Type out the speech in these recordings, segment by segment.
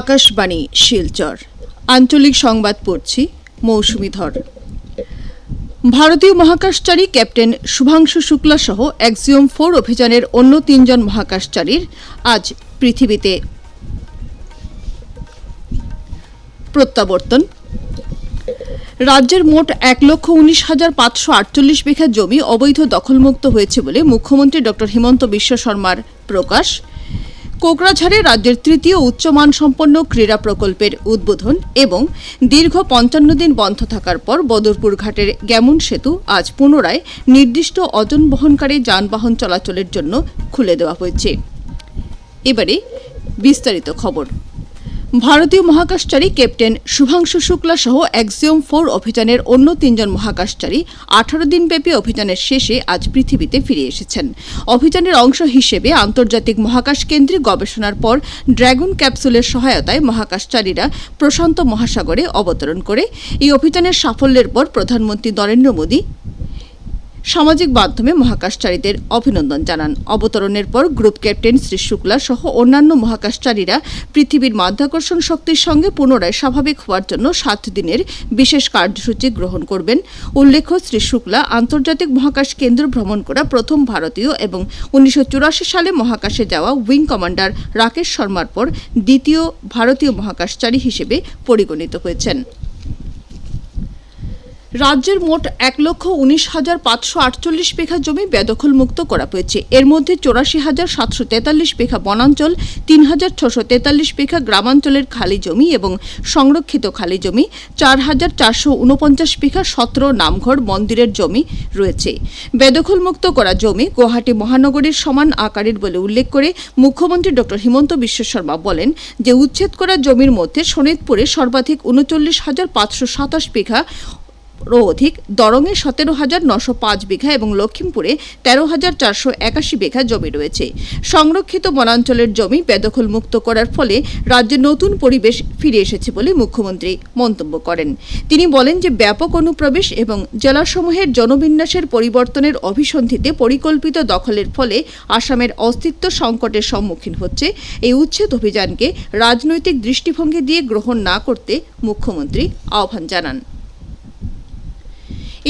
আকাশবাণী, শিলচর। আঞ্চলিক সংবাদ পড়ছি মৌসুমি ধর ভারতীয় মহাকাশচারী ক্যাপ্টেন শুভাংশু শুক্লা সহ অ্যাক্সিওম ফোর অভিযানের অন্য তিনজন মহাকাশচারীর আজ পৃথিবীতে প্রত্যাবর্তন। রাজ্যের মোট এক লক্ষ উনিশ হাজার পাঁচশো আটচল্লিশ বিঘা জমি অবৈধ দখলমুক্ত হয়েছে বলে মুখ্যমন্ত্রী ডক্টর হিমন্ত বিশ্ব শর্মার প্রকাশ। কোকরাঝাড়ে রাজ্যের তৃতীয় উচ্চমানসম্পন্ন ক্রীড়া প্রকল্পের উদ্বোধন এবং দীর্ঘ পঞ্চান্ন দিন বন্ধ থাকার পর বদরপুর ঘাটের গ্যামন সেতু আজ পুনরায় নির্দিষ্ট অজন বহনকারী যানবাহন চলাচলের জন্য খুলে দেওয়া হয়েছে। এবারে বিস্তারিত খবর। ভারতীয় মহাকাশচারী ক্যাপ্টেন শুভাংশু শুক্লা সহ অ্যাক্সিওম ফোর অভিযানের অন্য তিনজন মহাকাশচারী আঠারো দিনব্যাপী অভিযানের শেষে আজ পৃথিবীতে ফিরে এসেছেন। অভিযানের অংশ হিসেবে আন্তর্জাতিক মহাকাশ কেন্দ্রে গবেষণার পর ড্র্যাগন ক্যাপসুলের সহায়তায় মহাকাশচারীরা প্রশান্ত মহাসাগরে অবতরণ করে। এই অভিযানের সাফল্যের পর প্রধানমন্ত্রী নরেন্দ্র মোদী সামাজিক মাধ্যমে মহাকাশচারীদের অভিনন্দন জানান। অবতরণের পর গ্রুপ ক্যাপ্টেন শ্রী শুক্লা সহ অন্যান্য মহাকাশচারীরা পৃথিবীর মাধ্যাকর্ষণ শক্তির সঙ্গে পুনরায় স্বাভাবিক হওয়ার জন্য সাত দিনের বিশেষ কার্যসূচি গ্রহণ করবেন। উল্লেখ্য, শ্রী শুক্লা আন্তর্জাতিক মহাকাশ কেন্দ্র ভ্রমণ করা প্রথম ভারতীয় এবং উনিশশো চুরাশি সালে মহাকাশে যাওয়া উইং কমান্ডার রাকেশ শর্মার পর দ্বিতীয় ভারতীয় মহাকাশচারী হিসেবে পরিগণিত হয়েছেন। রাজ্যের মোট এক লক্ষ উনিশ হাজার পাঁচশো আটচল্লিশ বিঘা জমি বেদখলমুক্ত করা হয়েছে। এর মধ্যে চৌরাশি হাজার সাতশো তেতাল্লিশ বিঘা বনাঞ্চল, তিন হাজার ছশো তেতাল্লিশ বিঘা গ্রামাঞ্চলের খালি জমি এবং সংরক্ষিত খালি জমি, চার হাজার চারশো উনপঞ্চাশ বিঘা সত্র নামঘর মন্দিরের জমি রয়েছে। বেদখলমুক্ত করা জমি গুয়াহাটি মহানগরীর সমান আকারের বলে উল্লেখ করে মুখ্যমন্ত্রী ডক্টর হিমন্ত বিশ্ব শর্মা বলেন যে উচ্ছেদ করা জমির মধ্যে শোনিতপুরে সর্বাধিক উনচল্লিশ হাজার পাঁচশো সাতাশ বিঘা রো অধিক, দরঙে সতেরো হাজার নশো পাঁচ বিঘা এবং লক্ষ্মীমপুরে তেরো হাজার চারশো একাশি বিঘা জমি রয়েছে। সংরক্ষিত বনাঞ্চলের জমি বেদখল মুক্ত করার ফলে রাজ্যে নতুন পরিবেশ ফিরে এসেছে বলে মুখ্যমন্ত্রী মন্তব্য করেন। তিনি বলেন যে, ব্যাপক অনুপ্রবেশ এবং জেলাসমূহের জনবিন্যাসের পরিবর্তনের অভিসন্ধিতে পরিকল্পিত দখলের ফলে আসামের অস্তিত্ব সংকটের সম্মুখীন হচ্ছে। এই উচ্ছেদ অভিযানকে রাজনৈতিক দৃষ্টিভঙ্গি দিয়ে গ্রহণ না করতে মুখ্যমন্ত্রী আহ্বান জানান।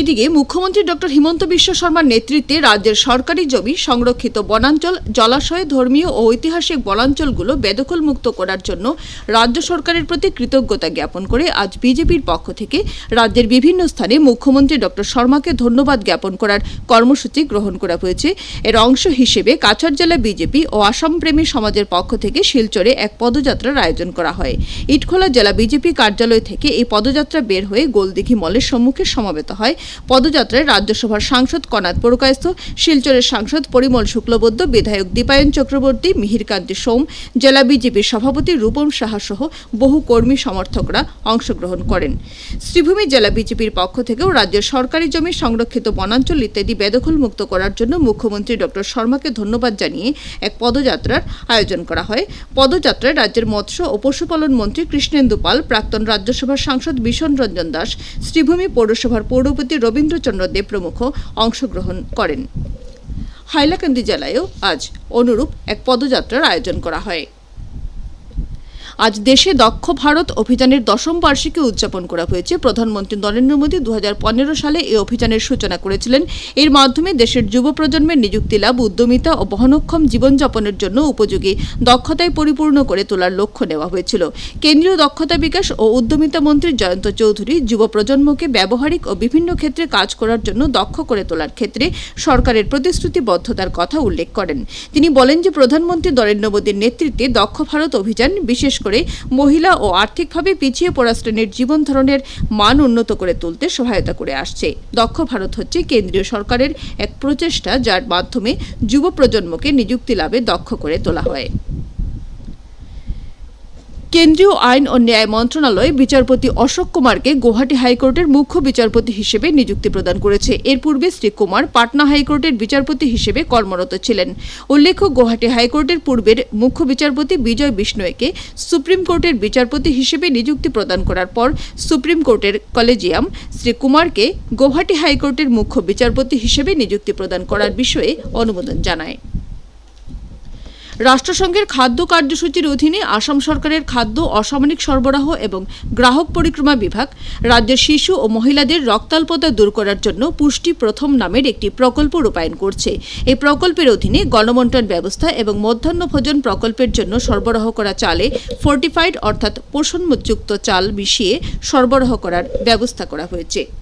এদিকে মুখ্যমন্ত্রী ডক্টর হিমন্ত বিশ্ব শর্মার নেতৃত্বে রাজ্যের সরকারি জমি সংরক্ষিত বনাঞ্চল, জলাশয়, ধর্মীয় ও ঐতিহাসিক বনাঞ্চলগুলো বেদখল মুক্ত করার জন্য রাজ্য সরকারের প্রতি কৃতজ্ঞতা জ্ঞাপন করে আজ বিজেপির পক্ষ থেকে রাজ্যের বিভিন্ন স্থানে মুখ্যমন্ত্রী ডক্টর শর্মাকে ধন্যবাদ জ্ঞাপন করার কর্মসূচি গ্রহণ করা হয়েছে। এর অংশ হিসেবে কাছাড় জেলা বিজেপি ও আসাম প্রেমী সমাজের পক্ষ থেকে শিলচরে এক পদযাত্রার আয়োজন করা হয়। ইটখোলা জেলা বিজেপি কার্যালয় থেকে এই পদযাত্রা বের হয়ে গোলদিঘি মলের সম্মুখে সমাবেত হয়। পদযাত্রায় রাজ্যসভার সাংসদ কনাদ পুরকায়স্থ, শিলচরের সাংসদ পরিমল শুক্লবৈদ্য, বিধায়ক দীপায়ন চক্রবর্তী, মিহিরকান্তি সোম, জেলা বিজেপির সভাপতি রূপম সাহা সহ বহু কর্মী সমর্থকরা অংশগ্রহণ করেন। শ্রীভূমি জেলা বিজেপির পক্ষ থেকেও রাজ্যের সরকারি জমি সংরক্ষিত বনাঞ্চল ইত্যাদি বেদখল মুক্ত করার জন্য মুখ্যমন্ত্রী ডক্টর শর্মাকে ধন্যবাদ জানিয়ে এক পদযাত্রার আয়োজন করা হয়। পদযাত্রায় রাজ্যের মৎস্য ও পশুপালন মন্ত্রী কৃষ্ণেন্দু পাল, প্রাক্তন রাজ্যসভার সাংসদ বিশন রঞ্জন দাস, শ্রীভূমি পৌরসভার পৌরপতি রবীন্দ্রচন্দ্র দেব প্রমুখ অংশগ্রহণ করেন। হাইলাকান্দি জেলায়ও আজ অনুরূপ এক পদযাত্রার আয়োজন করা হয়। আজ দেশে দক্ষ ভারত অভিযানের দশম বার্ষিকী উদযাপন করা হয়েছে। প্রধানমন্ত্রী নরেন্দ্র মোদী দু হাজার পনেরো সালে এই অভিযানের সূচনা করেছিলেন। এর মাধ্যমে দেশের যুব প্রজন্মের নিযুক্তি লাভ, উদ্যমিতা ও বহনক্ষম জীবনযাপনের জন্য উপযোগী দক্ষতায় পরিপূর্ণ করে তোলার লক্ষ্য নেওয়া হয়েছিল। কেন্দ্রীয় দক্ষতা বিকাশ ও উদ্যমিতা মন্ত্রী জয়ন্ত চৌধুরী যুব প্রজন্মকে ব্যবহারিক ও বিভিন্ন ক্ষেত্রে কাজ করার জন্য দক্ষ করে তোলার ক্ষেত্রে সরকারের প্রতিশ্রুতিবদ্ধতার কথা উল্লেখ করেন। তিনি বলেন যে, প্রধানমন্ত্রী নরেন্দ্র মোদীর নেতৃত্বে দক্ষ ভারত অভিযান বিশেষ করে মহিলা ও আর্থিকভাবে পিছিয়ে পড়া শ্রেণির জীবন ধরনের মান উন্নত করে তুলতে সহায়তা করে আসছে। দক্ষ ভারত হচ্ছে কেন্দ্রীয় সরকারের এক প্রচেষ্টা যার মাধ্যমে যুব প্রজন্মকে নিযুক্তি লাভে দক্ষ করে তোলা হয়। কেন্দ্রীয় আইন ও ন্যায় মন্ত্রণালয় বিচারপতি অশোক কুমারকে গুয়াহাটি হাইকোর্টের মুখ্য বিচারপতি হিসেবে নিযুক্তি প্রদান করেছে। এর পূর্বে শ্রী কুমার পাটনা হাইকোর্টের বিচারপতি হিসেবে কর্মরত ছিলেন। উল্লেখ্য, গুয়াহাটি হাইকোর্টের পূর্বের মুখ্য বিচারপতি বিজয় বিষ্ণয়কে সুপ্রিম কোর্টের বিচারপতি হিসেবে নিযুক্তি প্রদান করার পর সুপ্রিম কোর্টের কলেজিয়াম শ্রী কুমারকে গুয়াহাটি হাইকোর্টের মুখ্য বিচারপতি হিসেবে নিযুক্তি প্রদান করার বিষয়ে অনুমোদন জানায়। রাষ্ট্রসংঘের খাদ্য কার্যসূচির অধীনে আসাম সরকারের খাদ্য, অসামরিক সরবরাহ এবং গ্রাহক পরিক্রমা বিভাগ রাজ্যের শিশু ও মহিলাদের রক্তাল্পতা দূর করার জন্য পুষ্টি প্রথম নামের একটি প্রকল্প রূপায়ণ করছে। এই প্রকল্পের অধীনে গণবন্টন ব্যবস্থা এবং মধ্যাহ্ন ভোজন প্রকল্পের জন্য সরবরাহ করা চালে ফোর্টিফাইড অর্থাৎ পোষণযুক্ত চাল মিশিয়ে সরবরাহ করার ব্যবস্থা করা হয়েছে।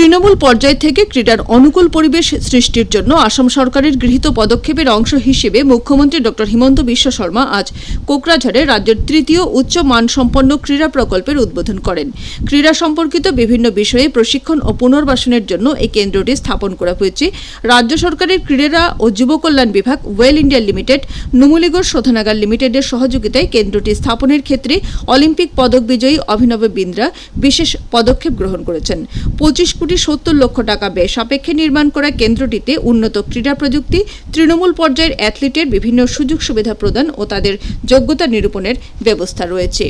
তৃণমূল পর্যায় থেকে ক্রীড়ার অনুকূল পরিবেশ সৃষ্টির জন্য আসাম সরকারের গৃহীত পদক্ষেপের অংশ হিসেবে মুখ্যমন্ত্রী ডক্টর হিমন্ত বিশ্ব শর্মা আজ কোকরাঝাড়ে রাজ্যের তৃতীয় উচ্চ মানসম্পন্ন ক্রীড়া প্রকল্পের উদ্বোধন করেন। ক্রীড়া সম্পর্কিত বিভিন্ন বিষয়ে প্রশিক্ষণ ও পুনর্বাসনের জন্য এই কেন্দ্রটি স্থাপন করা হয়েছে। রাজ্য সরকারের ক্রীড়া ও যুব কল্যাণ বিভাগ, ওয়েল ইন্ডিয়া লিমিটেড, নুমুলিগড় শোধনাগার লিমিটেডের সহযোগিতায় কেন্দ্রটি স্থাপনের ক্ষেত্রে অলিম্পিক পদক বিজয়ী অভিনব বিন্দ্রা বিশেষ পদক্ষেপ গ্রহণ করেছেন। পঁচিশ সত্তর লক্ষ টাকা ব্যয়। সাপেক্ষে নির্মাণ করা কেন্দ্রটিতে উন্নত ক্রীড়া প্রযুক্তি, তৃণমূল পর্যায়ের অ্যাথলিটের বিভিন্ন সুযোগ সুবিধা প্রদান ও তাদের যোগ্যতা নিরূপণের ব্যবস্থা রয়েছে।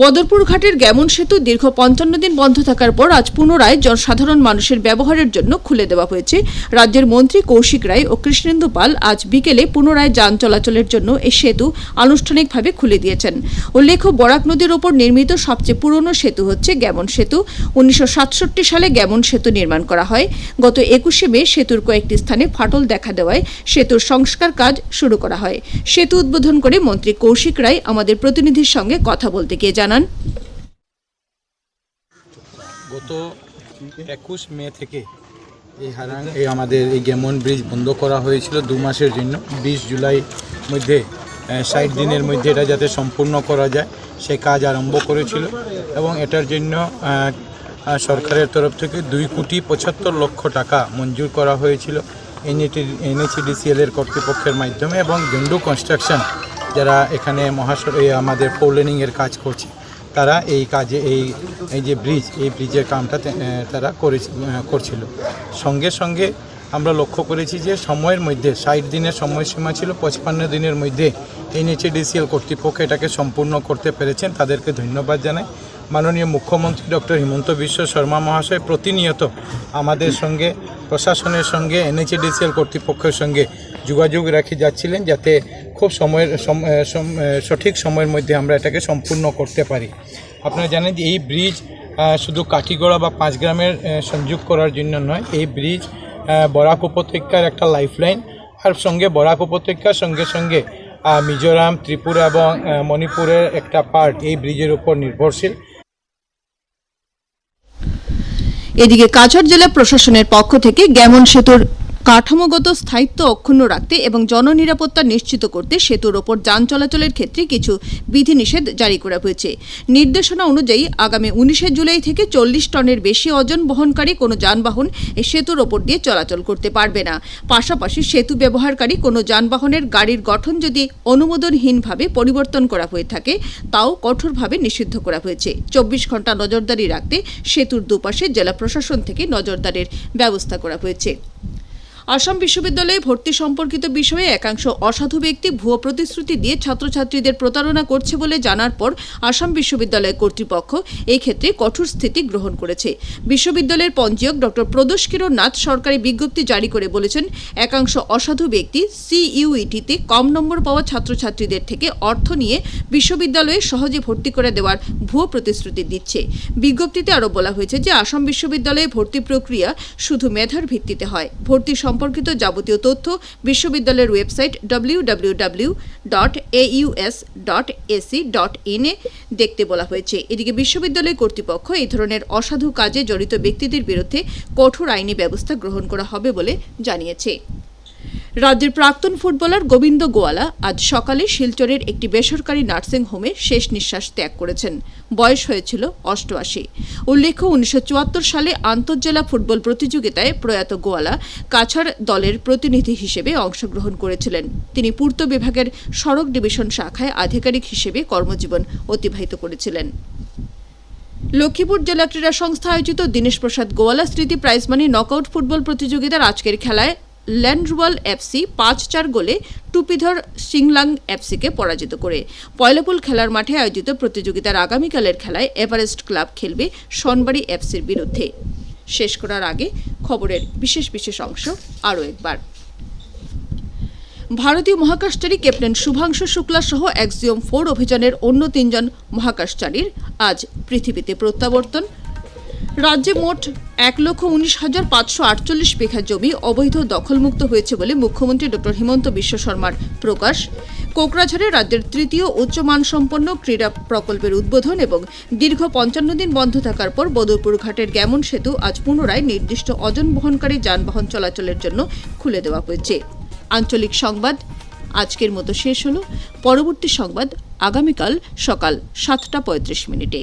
বদরপুর ঘাটের গ্যামন সেতু দীর্ঘ পঞ্চান্ন দিন বন্ধ থাকার পর আজ পুনরায় সাধারণ মানুষের ব্যবহারের জন্য খুলে দেওয়া হয়েছে। রাজ্যের মন্ত্রী কৌশিক রায় ও কৃষ্ণেন্দু পাল আজ বিকেলে পুনরায় যান চলাচলের জন্য এই সেতু আনুষ্ঠানিকভাবে খুলে দিয়েছেন। উল্লেখ্য, বরাক নদীর ওপর নির্মিত সবচেয়ে পুরনো সেতু হচ্ছে গ্যামন সেতু। উনিশশো সাতষট্টি সালে গ্যামন সেতু নির্মাণ করা হয়। গত একুশে মে সেতুর কয়েকটি স্থানে ফাটল দেখা দেওয়ায় সেতুর সংস্কার কাজ শুরু করা হয়। সেতু উদ্বোধন করে মন্ত্রী কৌশিক রায় আমাদের প্রতিনিধির সঙ্গে কথা বলতে গিয়ে জানান। গত একুশ মে থেকে এই হারাং এই আমাদের এই গেমন ব্রিজ বন্ধ করা হয়েছিল দু মাসের জন্য। বিশ জুলাই মধ্যে ষাট দিনের মধ্যে এটা যাতে সম্পূর্ণ করা যায়, সে কাজ আরম্ভ করেছিল এবং এটার জন্য সরকারের তরফ থেকে দুই কোটি পঁচাত্তর লক্ষ টাকা মঞ্জুর করা হয়েছিল। এনএটি এনএইচডিসিএল এর কর্তৃপক্ষের মাধ্যমে এবং গেন্ডু কনস্ট্রাকশন যারা এখানে মহাসড় আমাদের ফোরলেনিংয়ের কাজ করছে, তারা এই কাজে, এই এই যে ব্রিজ এই ব্রিজের কামটা তারা করে করছিল। সঙ্গে সঙ্গে আমরা লক্ষ্য করেছি যে সময়ের মধ্যে, ষাট দিনের সময়সীমা ছিল, পঁচপান্ন দিনের মধ্যে এনএচএডিসিএল কর্তৃপক্ষ এটাকে সম্পূর্ণ করতে পেরেছেন। তাদেরকে ধন্যবাদ জানাই। মাননীয় মুখ্যমন্ত্রী ডক্টর হিমন্ত বিশ্ব শর্মা মহাশয় প্রতিনিয়ত আমাদের সঙ্গে, প্রশাসনের সঙ্গে এনএচএডিসিএল কর্তৃপক্ষের সঙ্গে যোগাযোগ রাখি যাচ্ছিলেন যাতে খুব সময়ের সঠিক সময়ের মধ্যে আমরা এটাকে সম্পূর্ণ করতে পারি। আপনারা জানেন যে এই ব্রিজ শুধু কাঠিগড়া বা পাঁচ গ্রামের সংযোগ করার জন্য নয়, এই ব্রিজ বরাক উপত্যকার একটা লাইফলাইন। আর সঙ্গে বরাক উপত্যকার সঙ্গে সঙ্গে মিজোরাম, ত্রিপুরা এবং মণিপুরের একটা পার্ট এই ব্রিজের উপর নির্ভরশীল। এদিকে কাছাড় জেলা প্রশাসনের পক্ষ থেকে গ্যামন সেতুর কাঠামোগত স্থায়িত্ব অক্ষুণ্ণ রাখতে এবং জননিরাপত্তা নিশ্চিত করতে সেতুর ওপর যান চলাচলের ক্ষেত্রে কিছু বিধিনিষেধ জারি করা হয়েছে। নির্দেশনা অনুযায়ী আগামী উনিশে জুলাই থেকে চল্লিশ টনের বেশি ওজন বহনকারী কোনো যানবাহন এই সেতুর ওপর দিয়ে চলাচল করতে পারবে না। পাশাপাশি সেতু ব্যবহারকারী কোনো যানবাহনের গাড়ির গঠন যদি অনুমোদনহীনভাবে পরিবর্তন করা হয়ে থাকে, তাও কঠোরভাবে নিষিদ্ধ করা হয়েছে। চব্বিশ ঘণ্টা নজরদারি রাখতে সেতুর দুপাশে জেলা প্রশাসন থেকে নজরদারির ব্যবস্থা করা হয়েছে। আসাম বিশ্ববিদ্যালয়ে ভর্তি সম্পর্কিত বিষয়ে একাংশ অসাধু ব্যক্তি ভুয়ো প্রতিশ্রুতি দিয়ে ছাত্রছাত্রীদের প্রতারণা করছে বলে জানার পর আসাম বিশ্ববিদ্যালয় কর্তৃপক্ষ এই ক্ষেত্রে কঠোর স্থিতি গ্রহণ করেছে। বিশ্ববিদ্যালয়ের পঞ্জীয়ক ডক্টর প্রদোষ কিরণ নাথ সরকারি বিজ্ঞপ্তি জারি করে বলেছেন, একাংশ অসাধু ব্যক্তি সিইউইটিতে কম নম্বর পাওয়া ছাত্রছাত্রীদের থেকে অর্থ নিয়ে বিশ্ববিদ্যালয়ে সহজে ভর্তি করে দেওয়ার ভুয়ো প্রতিশ্রুতি দিচ্ছে। বিজ্ঞপ্তিতে আরও বলা হয়েছে যে, আসাম বিশ্ববিদ্যালয়ে ভর্তি প্রক্রিয়া শুধু মেধার ভিত্তিতে হয়। ভর্তি সম্পর্কিত যাবতীয় তথ্য বিশ্ববিদ্যালয়ের website W dot dot AC dot দেখতে বলা হয়েছে। এদিকে বিশ্ববিদ্যালয় কর্তৃপক্ষ এই ধরনের অসাধু কাজে জড়িত ব্যক্তিদের বিরুদ্ধে কঠোর আইনি ব্যবস্থা গ্রহণ করা হবে বলে জানিয়েছে। রাজ্যের প্রাক্তন ফুটবলার গোবিন্দ গোয়ালা আজ সকালে শিলচরের একটি বেসরকারি নার্সিং হোমে শেষ নিঃশ্বাস ত্যাগ করেছেন। বয়স হয়েছিল অষ্টআশি। উল্লেখ্য, উনিশশো চুয়াত্তর সালে আন্তঃজেলা ফুটবল প্রতিযোগিতায় প্রয়াত গোয়ালা কাছাড় দলের প্রতিনিধি হিসেবে অংশগ্রহণ করেছিলেন। তিনি পূর্ত বিভাগের সড়ক ডিভিশন শাখায় আধিকারিক হিসেবে কর্মজীবন অতিবাহিত করেছিলেন। লক্ষ্মীপুর জেলা ক্রীড়া সংস্থা আয়োজিত দীনেশ প্রসাদ গোয়ালা স্মৃতি প্রাইজ মানি নকআউট ফুটবল প্রতিযোগিতার আজকের খেলায় ল্যান্ডওয়াল এফসি পাঁচ চার গোলে টুপিধর সিংলাং এফসিকে পরাজিত করে। পয়লাপুল খেলার মাঠে আয়োজিত প্রতিযোগিতার আগামীকালের খেলায় এভারেস্ট ক্লাব খেলবে সনবাড়ি এফসির বিরুদ্ধে। শেষ করার আগে খবরের বিশেষ বিশেষ অংশ আরও একবার। ভারতীয় মহাকাশচারী ক্যাপ্টেন শুভাংশু শুক্লা সহ এক্সিওম ফোর অভিযানের অন্য তিনজন মহাকাশচারীর আজ পৃথিবীতে প্রত্যাবর্তন। রাজ্যে মোট এক লক্ষ উনিশ হাজার পাঁচশো আটচল্লিশ বিঘা জমি অবৈধ দখলমুক্ত হয়েছে বলে মুখ্যমন্ত্রী ডক্টর হিমন্ত বিশ্ব শর্মার প্রকাশ। কোকরাঝাড়ে রাজ্যের তৃতীয় উচ্চমানসম্পন্ন ক্রীড়া প্রকল্পের উদ্বোধন এবং দীর্ঘ পঞ্চান্ন দিন বন্ধ থাকার পর বদরপুর ঘাটের গ্যামন সেতু আজ পুনরায় নির্দিষ্ট অজন বহনকারী যানবাহন চলাচলের জন্য খুলে দেওয়া হয়েছে। আঞ্চলিক সংবাদ, আজকের মতো শেষ হলো। পরবর্তী সংবাদ আগামীকাল সকাল সাতটা পঁয়ত্রিশ মিনিটে।